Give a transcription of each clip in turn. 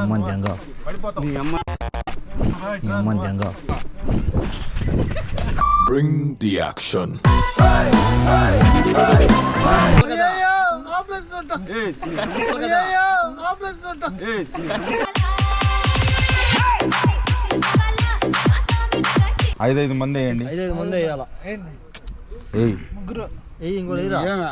అమ్మని జంగా అమ్మని Janga Bring the action. ఐదైదు మంది వేయండి. ఐదైదు మంది వేయాల? ఏయ్. ఏయ్ ఇంకోటి వేయరా?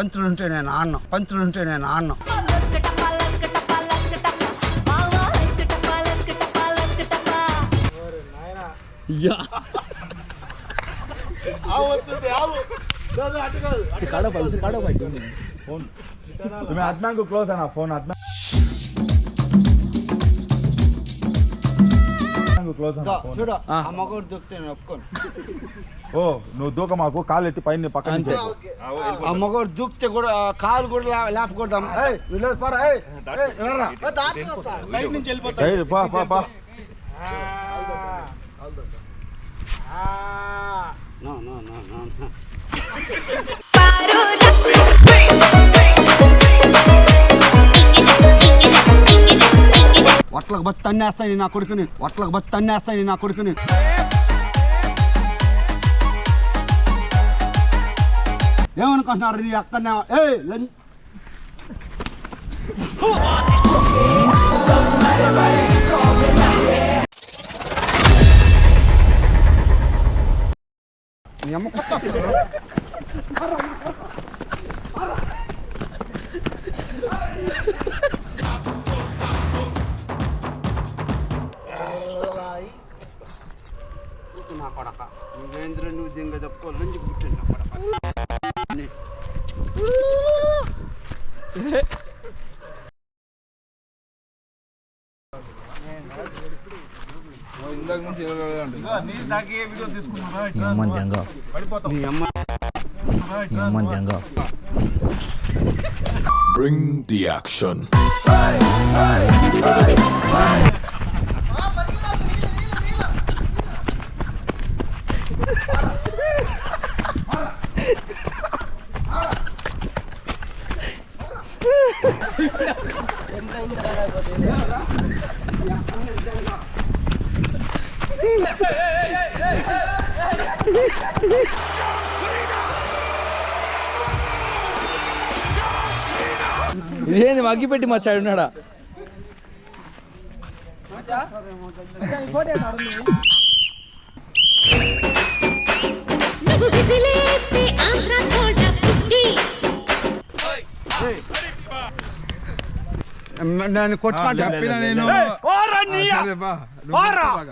పంతులుంటే నేను ఆన్నం పంతులుంటే నేను ఆన్నం కాడ పైసలు కాడ పైకి ఫోన్. అద్నాకు క్లోజ్ అన్న ఫోన్ అద్నా క్లోజ్ చూడు ఆ మగోడు దొరికితే నేను ఒప్పుకోను ఓ నువ్వు దూక మాకు కాలు ఎత్తి పైన పక్కన నుంచి. ఆ మగోడు దూకితే కూడా కాలు కూడా లేపకూడదాం ఏయ్, వీళ్ళు పోరా. సైడ్ పా పా పా. No, no, no, no, no. వట్లకు బట్టి తన్నేస్తాయి నా కొడుకుని. వట్లకు బట్టి తన్నేస్తాయి నా కొడుకుని. ఏమనుకుంటున్నారు? నీ అక్కనే ఏ నీ అమ్మ కొత్త నా కొడక. నువ్వేంద్ర నువ్వు దింగ దక్కువ నుంచి కూర్చుని నా కొడక. నీ- ఇదిగో నీళ్ళు తాగే వీడియో తీసుకున్నారా నీ అమ్మని జంగా పడిపోతాం నీ అమ్మ నీ అమ్మని జంగా Bring the action. ఇదేంది మగ్గిపెట్టి మా చాడు ఉన్నాడా నువ్వు విసిలేస్తే ఆంధ్ర సోడా పుట్టి నేను. కొట్టుకుంటా చెప్పినా నేను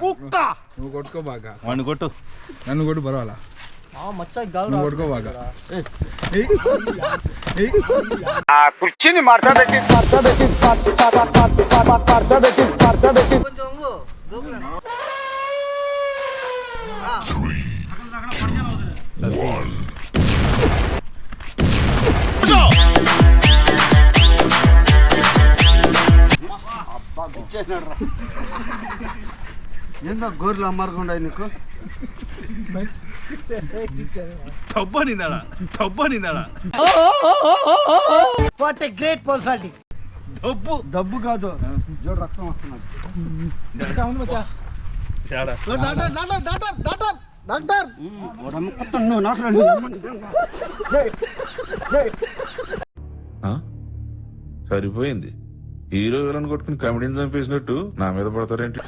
కుక్క. నువ్వు కొట్టుకో బాగా. వాడిని కొట్టు. నన్ను కొట్టు పర్వాలా? నువ్వు కొట్టుకో బాగా. కుర్చీని మార్చబెట్టి మార్చబెట్టి ఏందో గోర్లు అమ్మారకుండా నీకు? తప్పనిందాడా తప్పనిందాడా డబ్బు. డబ్బు కాదు. చూడు రక్తం నువ్వు నాకు రండి. ఆ? సరిపోయింది. హీరో విలన్ కొట్టుకుని కమెడీని చంపేసినట్టు నా మీద పడతారేంటి.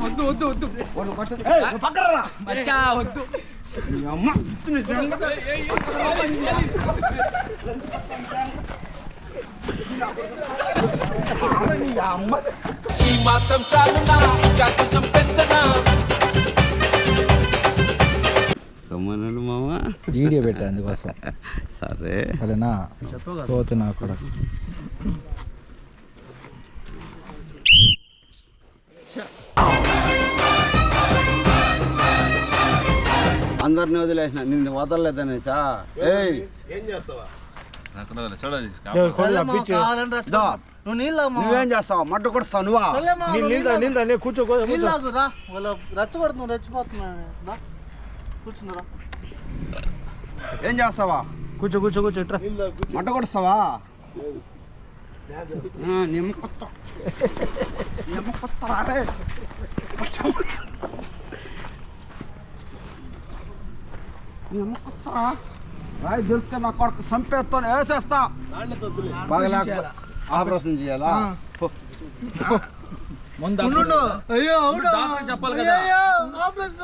వద్దు వద్దు వద్దు మచ్చా వద్దు అమ్మ నీ. నీ గమ్మనుడు మామ. వీడియో పెట్టా అందుకోసం. సరే. సరేనా? పోతున్నా అక్కడ అందరిని వదిలేసిన నిన్ను వదలలేదనేసా? ఏయ్! చూడాలి దా. నువ్వు నీళ్ళు నువ్వేం చేస్తావు? మడ్డ కొడుస్తావు నువ్వా కూర్చో నీళ్ళు రా వాళ్ళ రెచ్చగొడుతున్నావు రెచ్చిపోతున్నావు కూర్చున్నారా ఏం చేస్తావా? కూర్చో కూర్చో కూర్చో ఇట్రా. మడ్డ కొడుస్తావా? నిమ్మ కొత్త నిమ్మ కొత్త రే నిమ్మ కొత్త రాయి దొరికితే నా కొడుకు చంపేస్తాను వేసేస్తా. బాగా ఆపరేషన్ చేయాలా. అయ్యో అవునా? చెప్పాలి కదా. అయ్యో, ఆపరేషన్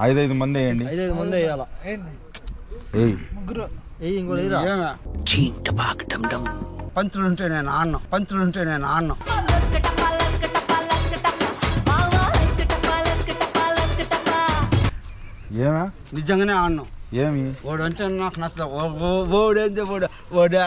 అయ్యో, అంట. ఏయ్, రాజాలు వేయండి వేయాల? ఐదైదు మంది వేయండి ఐదైదు మంది వేయాల ఏయ్ ఇంకోటి వేయరా. ఏమే? పంచులుంటే నేను ఆడను. పంచులుంటే నేను ఆడను. ఏమా? నిజంగానే ఆడను. ఏమి? వాడు అంటే నాకు నచ్చదు. ఓడేంది ఓడ? ఓడా.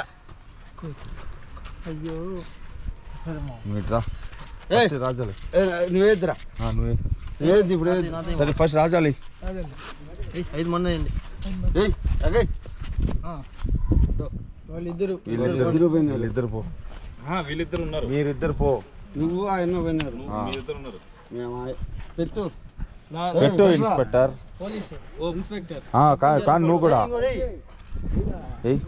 ఫస్ట్ రాజాలు. ఏ, నువ్వేద్దురా? ఆ, నువ్వే ఏది ఇప్పుడు ఏది? సరే ఫస్ట్ రాజాలు. ఏయ్, ఐదు మంది అగే. వాళ్ళిద్దరు. వీళ్ళిద్దరు వీళ్ళిద్దరు పో. వీళ్ళిద్దరు ఉన్నారు. మీరిద్దరు పో. నువ్వు ఆయన పోయినారు. ఉన్నారు. మేము పెట్టు. పెట్టు ఇన్స్పెక్టర్. ఆ, కా- కానీ నువ్వు కూడా. ఏయ్.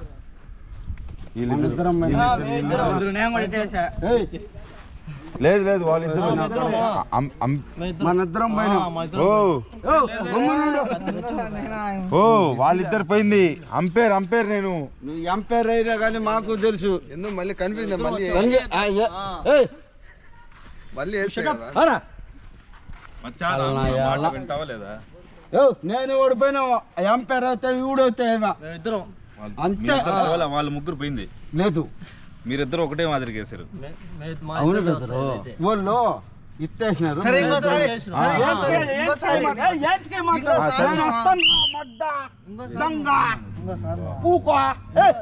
వీళ్ళిద్దరు. లేదు లేదు వాళ్ళిద్దరు మనిద్దరం పోయినాం. ఓ. ఓ, గమ్మునుండు. ఓ వాళ్ళిద్దరు పోయింది. అంపేర్ అంపేర్ నేను. నువ్వు ఎంపైర్ అయినా కానీ మాకు తెలుసు. ఎందుకు మళ్ళీ కనిపించింది? మళ్ళీ నేను ఓడిపోయినా. ఎంపైర్ ఇద్దరం వాళ్ళు- అంతే. వాళ్ళ ముగ్గురు పోయింది. లేదు. మీరిద్దరు ఒకటే మాదిరి వేసారు అవును బెదరు వాళ్ళు ఇట్టేసినారు సరే ఇంకోసారి. సరే ఇంకోసారి. ఇంకోసారి. ఏయ్,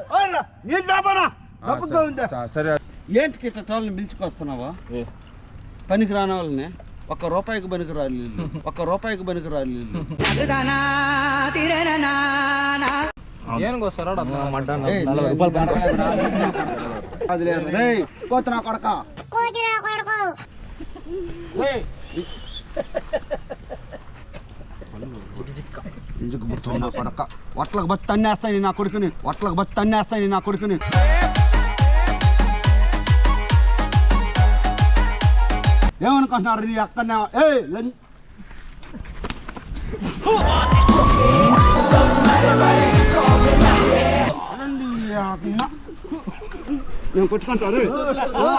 ఏంటికి వాళ్ళని పిలుచుకొస్తున్నావా? పనికి రాని వాళ్ళని. ఒక్క రూపాయికి పనికి రాలి. ఒక్క రూపాయికి పనికి రాలి వీళ్ళు. ఏయ్, అది లేదు. రేయ్, కోతనా కొడక కొడక? వట్లకు బట్టి తన్నేస్తాయి నా కొడుకుని. వట్లకు బట్టి తన్నేస్తాయి నా కొడుకుని. ఏమనుకుంటున్నారు? నీ అక్కనే ఏ? నేను కొట్టుకుంటారు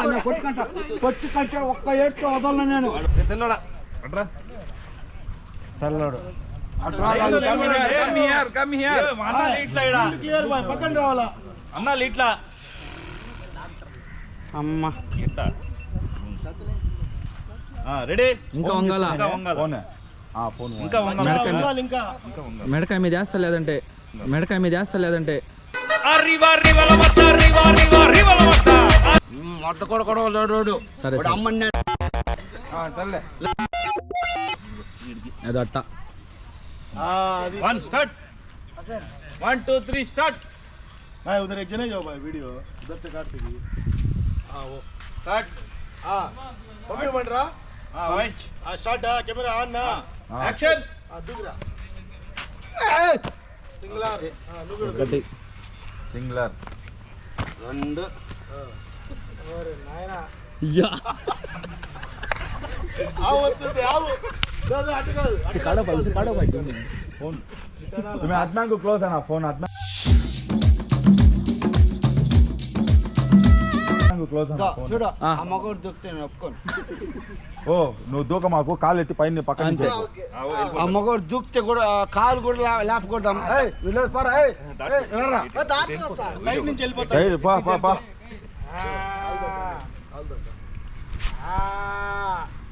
నేను కొట్టుకుంటా. కొట్టుకుంటే ఒక్క ఏడ్చు వదలను నేను. తెల్లోడా. అట్రా తెల్లడు కమ్ హియర్ కమ్ హియర్ పక్కన రావాలా? అన్నాళ్ళు ఇట్లా అమ్మ. ఇట్లా రెడీ ఇంకా వంగాల? ఇంకా వంగాల? ఫోన్ ఆ ఫోన్ ఇంకా వంగాల? మెడకాయ మీద- ఇంకా. మెడకాయ మీద వేస్తా లేదంటే మెడకాయ మీద వేస్తా లేదంటే మొట్ట కూడా కూడా లేడు సరే సరే అమ్మని ఏదో అట్ట అది one start one two three start भाई उधर एक जने जाओ भाई वीडियो उधर से काट देगी हाँ वो స్టార్ట్ हाँ मम्मी बन रहा వైట్ हाँ स्टार्ट हाँ कैमरा ऑन ना యాక్షన్ हाँ दिख रहा सिंगलर हाँ नुग्गड़ ఒకటి సింగులర్ రెండు కాడ పైసలు కాడ పైసలు ఫోన్ మేము అద్మాకు క్లోజ్ అన్న ఫోన్ అద్మా ఆ. ఆ మగోడు దొరికితే నేను ఒప్పుకోను ఓ నువ్వు దూక మాకు కాలు ఎత్తి పైన పక్కన నుంచి ఆ మగోడు దూకితే కూడా ఆ కాలు కూడా లే- లేపకూడదాం ఏయ్, వీళ్ళు పోరా, ఏయ్, ఏయ్, ఎవరురా? సైడ్ నుంచి వెళ్ళిపోతా సైడ్ పా పా పా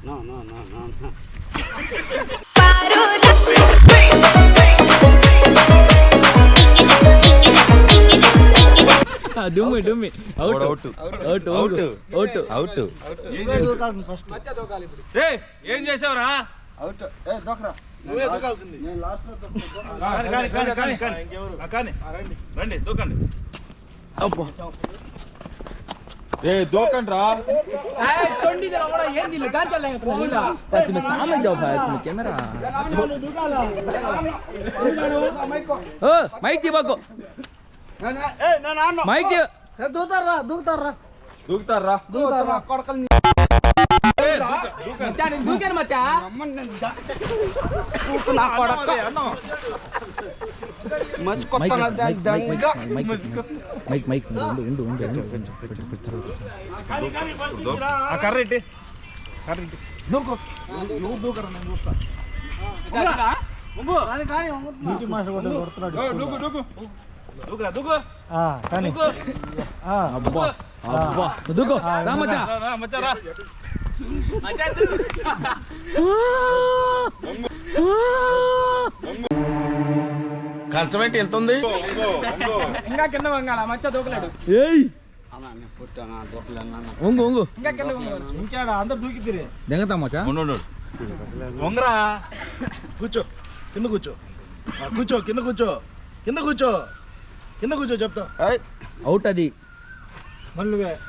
నో, నో, నో, నో, దుమ్మి దుమ్మి out out out out out out first ఏ ఏం చేసావురా అవుట్ ఏ దొక్కరా నువ్వే దూకాల్సింది. నేను లాస్ట్లో కానీ కానీ కానీ కానీ. కానీ. రండి. రండి దూకండి. అబ్బా. ఏ దూకండి మైక్ దిబాకో మైక్. దూతారా దూకుతారా దూకుతారా? దూకుతారా? కొడకలు కొత్త దూకు. ఓ, దూకు దూకు దూకురా దూకు దూకు అబ్బా అబ్బా దుకో రా మచ్చా రా, రా, మచ్చా రా కంచం ఏంటి ఎంత ఉంది ఇంకా కింద వంగాల మచ్చ దూకలేడు ఏయ్ వంగు ఇంకా అందరు దూకిద్దిరి దెంగతా మచ్చా ఉండు ఉండు వంగరా కూర్చో కింద కూర్చో ఆ, కూర్చో కింద కూర్చో కింద కూర్చో కింద కూర్చో చెప్తా అవుట్ అది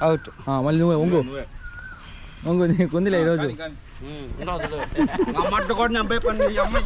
అవుట్ ఆ, మళ్ళీ నువ్వే వంగు నువ్వే వంగు నీకు ఉందిలే ఈరోజు కానీ ఉండదులే. నా మట్ట కూడా నేను భయపడి ఈ అమ్మాయి